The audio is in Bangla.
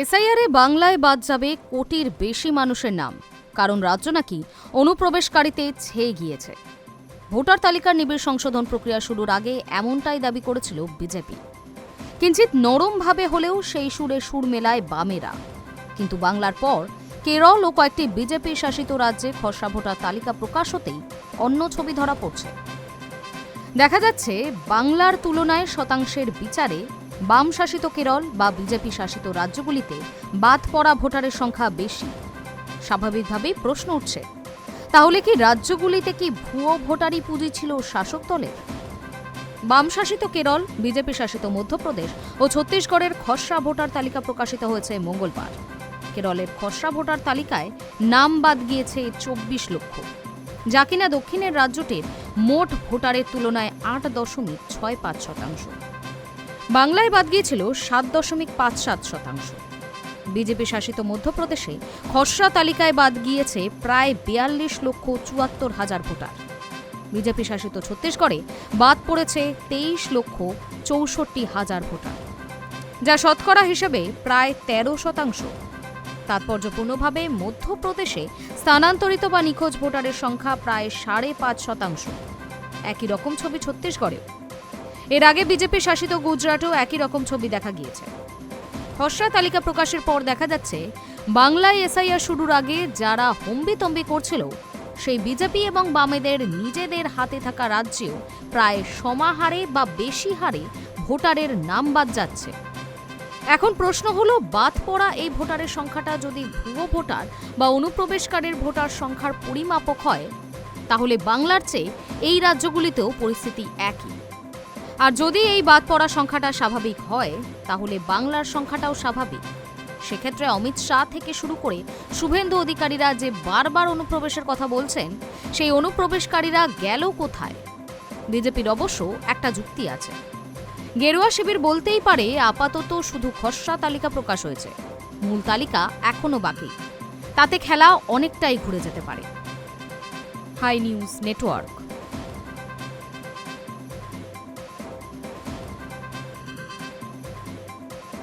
এসআইআরে বাংলায় বাদ যাবে কোটির বেশি মানুষের নাম, কারণ রাজ্য নাকি অনুপ্রবেশকারীতে ছেয়ে গিয়েছে। ভোটার তালিকার নিবিড় সংশোধন প্রক্রিয়া শুরুর আগে এমনটাই দাবি করেছিল বিজেপি। কিঞ্চিত নরমভাবে হলেও সেই সুরে সুর মেলায় বামেরা। কিন্তু বাংলার পর কেরল ও কয়েকটি বিজেপি শাসিত রাজ্যে খসড়া ভোটার তালিকা প্রকাশ হতেই অন্য ছবি ধরা পড়ছে। দেখা যাচ্ছে বাংলার তুলনায় শতাংশের বিচারে বাম শাসিত কেরল বা বিজেপি শাসিত রাজ্যগুলিতে বাদ পড়া ভোটারের সংখ্যা বেশি। স্বাভাবিকভাবেই প্রশ্ন উঠছে, তাহলে কি রাজ্যগুলিতে কি ভুয়ো ভোটারই পুঁজি ছিল শাসক দলের? বাম শাসিত কেরল, বিজেপি শাসিত মধ্যপ্রদেশ ও ছত্তিশগড়ের খসড়া ভোটার তালিকা প্রকাশিত হয়েছে মঙ্গলবার। কেরলের খসড়া ভোটার তালিকায় নাম বাদ গিয়েছে চব্বিশ লক্ষ। যা কিনা দক্ষিণের রাজ্যটির মোট ভোটারের তুলনায় আট দশমিক ছয় পাঁচ শতাংশ। বাংলায় বাদ গিয়েছিল সাত দশমিক পাঁচ সাত শতাংশ। বিজেপি শাসিত মধ্যপ্রদেশে খসড়া তালিকায় বাদ গিয়েছে প্রায় বিয়াল্লিশ লক্ষ চুয়াত্তর হাজার ভোটার। বিজেপি শাসিত ছত্তিশগড়ে বাদ পড়েছে তেইশ লক্ষ চৌষট্টি হাজার ভোটার। যা শতকরা হিসেবে প্রায় তেরো শতাংশ। তাৎপর্যপূর্ণভাবে মধ্যপ্রদেশে স্থানান্তরিত বা নিখোঁজ ভোটারের সংখ্যা প্রায় সাড়ে পাঁচ শতাংশ। একই রকম ছবি ছত্তিশগড়েও। এর আগে বিজেপি শাসিত গুজরাটেও একই রকম ছবি দেখা গিয়েছে। খসড়া তালিকা প্রকাশের পর দেখা যাচ্ছে, বাংলায় এসআইআর শুরুর আগে যারা হম্বিতম্বি করছিল, সেই বিজেপি এবং বামেদের নিজেদের হাতে থাকা রাজ্যেও প্রায় সমাহারে বা বেশি হারে ভোটারের নাম বাদ যাচ্ছে। এখন প্রশ্ন হলো, বাদ পড়া এই ভোটারের সংখ্যাটা যদি ভুয়ো ভোটার বা অনুপ্রবেশকারীর ভোটার সংখ্যার পরিমাপক হয়, তাহলে বাংলার চেয়ে এই রাজ্যগুলিতেও পরিস্থিতি একই। আর যদি এই বাদ পড়া সংখ্যাটা স্বাভাবিক হয়, তাহলে বাংলার সংখ্যাটাও স্বাভাবিক। সেক্ষেত্রে অমিত শাহ থেকে শুরু করে শুভেন্দু অধিকারীরা যে বারবার অনুপ্রবেশের কথা বলছেন, সেই অনুপ্রবেশকারীরা গেল কোথায়? বিজেপির অবশ্য একটা যুক্তি আছে। গেরুয়া শিবির বলতেই পারে আপাতত শুধু খসড়া তালিকা প্রকাশ হয়েছে। মূল তালিকা এখনও বাকি। তাতে খেলা অনেকটাই ঘুরে যেতে পারে। Hi news network.